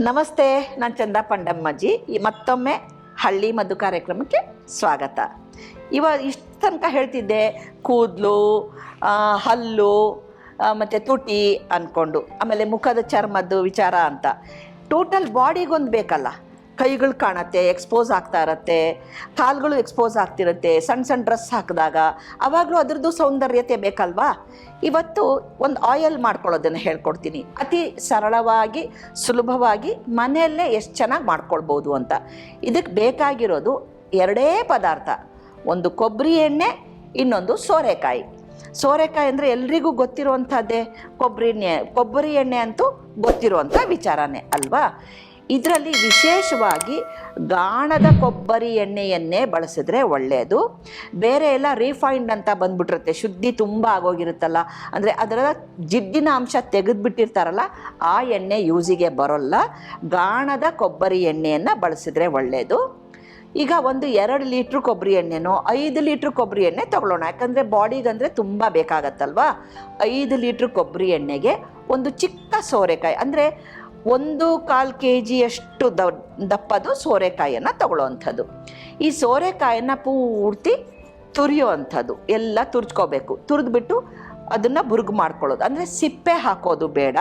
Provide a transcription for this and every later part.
ನಮಸ್ತೆ, ನಾನು ಚಂದ ಪಂಡಮ್ಮಜ್ಜಿ. ಮತ್ತೊಮ್ಮೆ ಹಳ್ಳಿ ಮದ್ದು ಕಾರ್ಯಕ್ರಮಕ್ಕೆ ಸ್ವಾಗತ. ಇವ ಇಷ್ಟು ತನಕ ಹೇಳ್ತಿದ್ದೆ, ಕೂದಲು ಹಲ್ಲು ಮತ್ತು ತುಟಿ ಅಂದ್ಕೊಂಡು ಆಮೇಲೆ ಮುಖದ ಚರ್ಮದ್ದು ವಿಚಾರ ಅಂತ. ಟೋಟಲ್ ಬಾಡಿಗೊಂದು ಬೇಕಲ್ಲ. ಕೈಗಳು ಕಾಣತ್ತೆ ಎಕ್ಸ್ಪೋಸ್ ಆಗ್ತಾ ಇರತ್ತೆ, ಕಾಲುಗಳು ಎಕ್ಸ್ಪೋಸ್ ಆಗ್ತಿರುತ್ತೆ ಸಣ್ಣ ಸಣ್ಣ ಡ್ರೆಸ್ ಹಾಕಿದಾಗ ಅವಾಗಲೂ ಅದರದ್ದು ಸೌಂದರ್ಯತೆ ಬೇಕಲ್ವಾ? ಇವತ್ತು ಒಂದು ಆಯಿಲ್ ಮಾಡ್ಕೊಳ್ಳೋದನ್ನು ಹೇಳ್ಕೊಡ್ತೀನಿ. ಅತಿ ಸರಳವಾಗಿ, ಸುಲಭವಾಗಿ ಮನೆಯಲ್ಲೇ ಎಷ್ಟು ಚೆನ್ನಾಗಿ ಮಾಡ್ಕೊಳ್ಬೋದು ಅಂತ. ಇದಕ್ಕೆ ಬೇಕಾಗಿರೋದು ಎರಡೇ ಪದಾರ್ಥ. ಒಂದು ಕೊಬ್ಬರಿ ಎಣ್ಣೆ, ಇನ್ನೊಂದು ಸೋರೆಕಾಯಿ. ಸೋರೆಕಾಯಿ ಅಂದರೆ ಎಲ್ರಿಗೂ ಗೊತ್ತಿರುವಂಥದ್ದೇ. ಕೊಬ್ಬರಿ ಎಣ್ಣೆ ಕೊಬ್ಬರಿ ಎಣ್ಣೆ ಅಂತೂ ಗೊತ್ತಿರುವಂಥ ವಿಚಾರನೇ, ಅಲ್ವಾ? ಇದರಲ್ಲಿ ವಿಶೇಷವಾಗಿ ಗಾಣದ ಕೊಬ್ಬರಿ ಎಣ್ಣೆಯನ್ನೇ ಬಳಸಿದ್ರೆ ಒಳ್ಳೆಯದು ಬೇರೆ ಎಲ್ಲ ರಿಫೈನ್ಡ್ ಅಂತ ಬಂದ್ಬಿಟ್ಟಿರುತ್ತೆ. ಶುದ್ಧಿ ತುಂಬ ಆಗೋಗಿರುತ್ತಲ್ಲ. ಅಂದರೆ ಅದರ ಜಿಡ್ಡಿನ ಅಂಶ ತೆಗೆದುಬಿಟ್ಟಿರ್ತಾರಲ್ಲ, ಆ ಎಣ್ಣೆ ಯೂಸಿಗೆ ಬರೋಲ್ಲ. ಗಾಣದ ಕೊಬ್ಬರಿ ಎಣ್ಣೆಯನ್ನು ಬಳಸಿದ್ರೆ ಒಳ್ಳೆಯದು ಈಗ ಒಂದು ಎರಡು ಲೀಟ್ರ್ ಕೊಬ್ಬರಿ ಎಣ್ಣೆನೋ, ಐದು ಲೀಟ್ರ್ ಕೊಬ್ಬರಿ ಎಣ್ಣೆ ತೊಗೊಳ್ಳೋಣ. ಯಾಕಂದರೆ ಬಾಡಿಗಂದರೆ ತುಂಬ ಬೇಕಾಗತ್ತಲ್ವಾ? ಐದು ಲೀಟ್ರ್ ಕೊಬ್ಬರಿ ಎಣ್ಣೆಗೆ ಒಂದು ಚಿಕ್ಕ ಸೋರೆಕಾಯಿ, ಅಂದರೆ ಒಂದು ಕಾಲು ಕೆ ಜಿಯಷ್ಟು ದಪ್ಪದು ಸೋರೆಕಾಯನ್ನು ತಗೊಳ್ಳೋವಂಥದ್ದು. ಈ ಸೋರೆಕಾಯನ್ನು ಪೂರ್ತಿ ತುರಿಯೋವಂಥದ್ದು. ಎಲ್ಲ ತುರ್ಚ್ಕೋಬೇಕು ತುರಿದ್ಬಿಟ್ಟು ಅದನ್ನು ಬುರುಗು ಮಾಡ್ಕೊಳ್ಳೋದು. ಅಂದರೆ ಸಿಪ್ಪೆ ಹಾಕೋದು ಬೇಡ,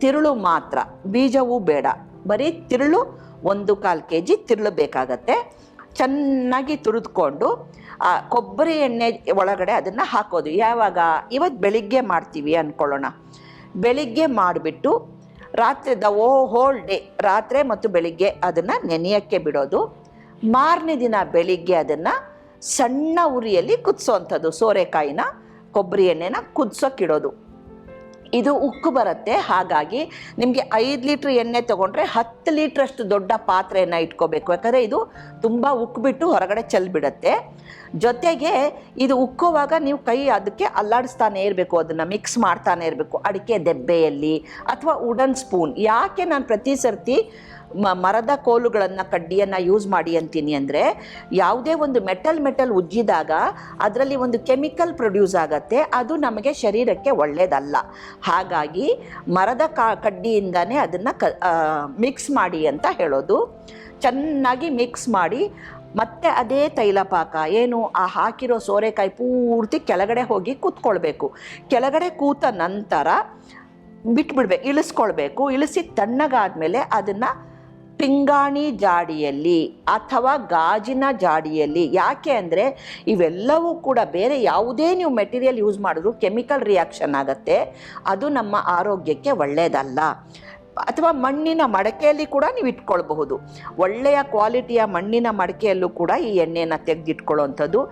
ತಿರುಳು ಮಾತ್ರ. ಬೀಜವೂ ಬೇಡ. ಬರೀ ತಿರುಳು ಒಂದು ಕಾಲು ಕೆ ಜಿ ತಿರುಳು ಬೇಕಾಗತ್ತೆ. ಚೆನ್ನಾಗಿ ತುರಿದ್ಕೊಂಡು, ಆ ಕೊಬ್ಬರಿ ಎಣ್ಣೆ ಒಳಗಡೆ ಅದನ್ನು ಹಾಕೋದು. ಯಾವಾಗ? ಇವತ್ತು ಬೆಳಿಗ್ಗೆ ಮಾಡ್ತೀವಿ ಅಂದ್ಕೊಳ್ಳೋಣ ಬೆಳಿಗ್ಗೆ ಮಾಡಿಬಿಟ್ಟು ರಾತ್ರಿ ದ ಓ ಹೋಲ್ ಡೇ, ರಾತ್ರಿ ಮತ್ತು ಬೆಳಿಗ್ಗೆ ಅದನ್ನು ನೆನೆಯೋಕ್ಕೆ ಬಿಡೋದು. ಮಾರನೇ ದಿನ ಬೆಳಿಗ್ಗೆ ಅದನ್ನು ಸಣ್ಣ ಉರಿಯಲ್ಲಿ ಕುದಿಸೋವಂಥದ್ದು ಸೋರೆಕಾಯಿನ, ಕೊಬ್ಬರಿ ಎಣ್ಣೆನ ಕುದಿಸೋಕ್ಕಿಡೋದು ಇದು ಉಕ್ಕು ಬರುತ್ತೆ. ಹಾಗಾಗಿ ನಿಮಗೆ ಐದು ಲೀಟ್ರ್ ಎಣ್ಣೆ ತೊಗೊಂಡ್ರೆ ಹತ್ತು ಲೀಟ್ರಷ್ಟು ದೊಡ್ಡ ಪಾತ್ರೆಯನ್ನು ಇಟ್ಕೋಬೇಕು. ಯಾಕಂದರೆ ಇದು ತುಂಬ ಉಕ್ಬಿಟ್ಟು ಹೊರಗಡೆ ಚೆಲ್ಬಿಡತ್ತೆ ಜೊತೆಗೆ ಇದು ಉಕ್ಕುವಾಗ ನೀವು ಕೈ ಅದಕ್ಕೆ ಅಲ್ಲಾಡಿಸ್ತಾನೆ ಇರಬೇಕು. ಅದನ್ನು ಮಿಕ್ಸ್ ಮಾಡ್ತಾನೆ ಇರಬೇಕು. ಅಡಿಕೆ ದೆಬ್ಬೆಯಲ್ಲಿ ಅಥವಾ ವುಡನ್ ಸ್ಪೂನ್ ಯಾಕೆ ನಾನು ಪ್ರತಿ ಸರ್ತಿ ಮರದ ಕೋಲುಗಳನ್ನು ಕಡ್ಡಿಯನ್ನು ಯೂಸ್ ಮಾಡಿ ಅಂತೀನಿ ಅಂದರೆ ಯಾವುದೇ ಒಂದು ಮೆಟಲ್ ಮೆಟಲ್ ಉಜ್ಜಿದಾಗ ಅದರಲ್ಲಿ ಒಂದು ಕೆಮಿಕಲ್ ಪ್ರೊಡ್ಯೂಸ್ ಆಗತ್ತೆ, ಅದು ನಮಗೆ ಶರೀರಕ್ಕೆ ಒಳ್ಳೆಯದಲ್ಲ ಹಾಗಾಗಿ ಮರದ ಕಾ, ಕಡ್ಡಿಯಿಂದನೇ ಅದನ್ನು ಕ ಮಿಕ್ಸ್ ಮಾಡಿ ಅಂತ ಹೇಳೋದು. ಚೆನ್ನಾಗಿ ಮಿಕ್ಸ್ ಮಾಡಿ, ಮತ್ತೆ ಅದೇ ತೈಲಪಾಕ, ಏನು ಆ ಹಾಕಿರೋ ಸೋರೆಕಾಯಿ ಪೂರ್ತಿ ಕೆಳಗಡೆ ಹೋಗಿ ಕೂತ್ಕೊಳ್ಬೇಕು. ಕೆಳಗಡೆ ಕೂತ ನಂತರ ಬಿಟ್ಬಿಡ್ಬೇಕು, ಇಳಿಸ್ಕೊಳ್ಬೇಕು, ಇಳಿಸಿ ತಣ್ಣಗಾದ್ಮೇಲೆ ಅದನ್ನು ಪಿಂಗಾಣಿ ಜಾಡಿಯಲ್ಲಿ ಅಥವಾ ಗಾಜಿನ ಜಾಡಿಯಲ್ಲಿ, ಯಾಕೆ ಅಂದರೆ ಇವೆಲ್ಲವೂ ಕೂಡ ಬೇರೆ ಯಾವುದೇ ನೀವು ಮೆಟೀರಿಯಲ್ ಯೂಸ್ ಮಾಡಿದ್ರು ಕೆಮಿಕಲ್ ರಿಯಾಕ್ಷನ್ ಆಗುತ್ತೆ. ಅದು ನಮ್ಮ ಆರೋಗ್ಯಕ್ಕೆ ಒಳ್ಳೆಯದಲ್ಲ ಅಥವಾ ಮಣ್ಣಿನ ಮಡಕೆಯಲ್ಲಿ ಕೂಡ ನೀವು ಇಟ್ಕೊಳ್ಬಹುದು. ಒಳ್ಳೆಯ ಕ್ವಾಲಿಟಿಯ ಮಣ್ಣಿನ ಮಡಕೆಯಲ್ಲೂ ಕೂಡ ಈ ಎಣ್ಣೆಯನ್ನು ತೆಗೆದಿಟ್ಕೊಳ್ಳುವಂಥದ್ದು.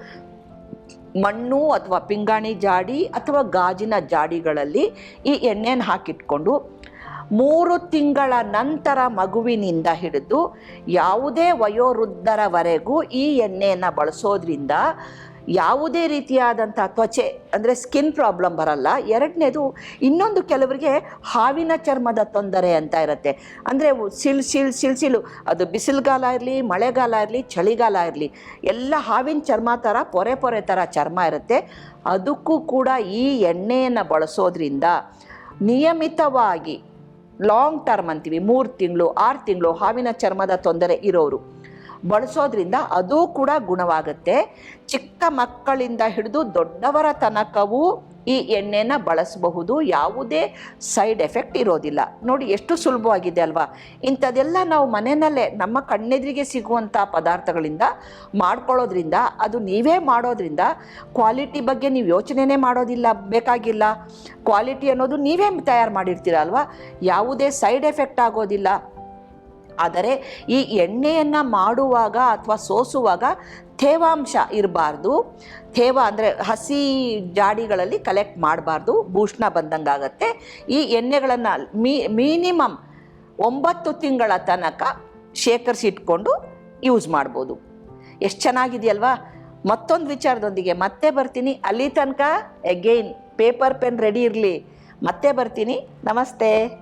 ಮಣ್ಣು ಅಥವಾ ಪಿಂಗಾಣಿ ಜಾಡಿ ಅಥವಾ ಗಾಜಿನ ಜಾಡಿಗಳಲ್ಲಿ ಈ ಎಣ್ಣೆನ ಹಾಕಿಟ್ಕೊಂಡು ಮೂರು ತಿಂಗಳ ನಂತರ ಮಗುವಿನಿಂದ ಹಿಡಿದು ಯಾವುದೇ ವಯೋವೃದ್ಧರವರೆಗೂ ಈ ಎಣ್ಣೆಯನ್ನು ಬಳಸೋದ್ರಿಂದ ಯಾವುದೇ ರೀತಿಯಾದಂಥ ತ್ವಚೆ, ಅಂದರೆ ಸ್ಕಿನ್ ಪ್ರಾಬ್ಲಮ್ ಬರಲ್ಲ. ಎರಡನೇದು, ಇನ್ನೊಂದು ಕೆಲವರಿಗೆ ಹಾವಿನ ಚರ್ಮದ ತೊಂದರೆ ಅಂತ ಇರುತ್ತೆ. ಅಂದರೆ ಸಿಲ್ ಸಿಲ್ ಸಿಲ್ಸಿಲು ಅದು ಬಿಸಿಲುಗಾಲ ಇರಲಿ, ಮಳೆಗಾಲ ಇರಲಿ, ಚಳಿಗಾಲ ಇರಲಿ, ಎಲ್ಲ ಹಾವಿನ ಚರ್ಮ ಥರ, ಪೊರೆ ಪೊರೆ ಥರ ಚರ್ಮ ಇರುತ್ತೆ. ಅದಕ್ಕೂ ಕೂಡ ಈ ಎಣ್ಣೆಯನ್ನು ಬಳಸೋದ್ರಿಂದ ನಿಯಮಿತವಾಗಿ ಲಾಂಗ್ ಟರ್ಮ್ ಅಂತೀವಿ, ಮೂರು ತಿಂಗಳು, ಆರು ತಿಂಗಳು ಹಾವಿನ ಚರ್ಮದ ತೊಂದರೆ ಇರೋರು. ಬಳಸೋದ್ರಿಂದ ಅದು ಕೂಡ ಗುಣವಾಗುತ್ತೆ. ಚಿಕ್ಕ ಮಕ್ಕಳಿಂದ ಹಿಡಿದು ದೊಡ್ಡವರ ತನಕವೂ ಈ ಎಣ್ಣೆನ ಬಳಸಬಹುದು. ಯಾವುದೇ ಸೈಡ್ ಎಫೆಕ್ಟ್ ಇರೋದಿಲ್ಲ. ನೋಡಿ ಎಷ್ಟು ಸುಲಭವಾಗಿದೆ ಅಲ್ವಾ? ಇಂಥದೆಲ್ಲ ನಾವು ಮನೆಯಲ್ಲೇ ನಮ್ಮ ಕಣ್ಣೆದುರಿಗೆ ಸಿಗುವಂಥ ಪದಾರ್ಥಗಳಿಂದ ಮಾಡ್ಕೊಳ್ಳೋದ್ರಿಂದ, ಅದು ನೀವೇ ಮಾಡೋದ್ರಿಂದ ಕ್ವಾಲಿಟಿ ಬಗ್ಗೆ ನೀವು ಯೋಚನೆನೇ ಮಾಡೋದಿಲ್ಲ, ಬೇಕಾಗಿಲ್ಲ. ಕ್ವಾಲಿಟಿ ಅನ್ನೋದು ನೀವೇ ತಯಾರು ಮಾಡಿರ್ತೀರ ಅಲ್ವಾ? ಯಾವುದೇ ಸೈಡ್ ಎಫೆಕ್ಟ್ ಆಗೋದಿಲ್ಲ. ಆದರೆ ಈ ಎಣ್ಣೆಯನ್ನು ಮಾಡುವಾಗ ಅಥವಾ ಸೋಸುವಾಗ ತೇವಾಂಶ ಇರಬಾರ್ದು. ತೇವ ಅಂದರೆ ಹಸಿ ಜಾಡಿಗಳಲ್ಲಿ ಕಲೆಕ್ಟ್ ಮಾಡಬಾರ್ದು ಭೂಷಣ ಬಂದಂಗಾಗತ್ತೆ. ಈ ಎಣ್ಣೆಗಳನ್ನು ಮಿನಿಮಮ್ ಒಂಬತ್ತು ತಿಂಗಳ ತನಕ ಶೇಖರಿಸಿಟ್ಕೊಂಡು ಯೂಸ್ ಮಾಡ್ಬೋದು. ಎಷ್ಟು ಚೆನ್ನಾಗಿದೆಯಲ್ವಾ? ಮತ್ತೊಂದು ವಿಚಾರದೊಂದಿಗೆ ಮತ್ತೆ ಬರ್ತೀನಿ. ಅಲ್ಲಿ ತನಕ ಎಗೈನ್ ಪೇಪರ್ ಪೆನ್ ರೆಡಿ ಇರಲಿ. ಮತ್ತೆ ಬರ್ತೀನಿ. ನಮಸ್ತೆ.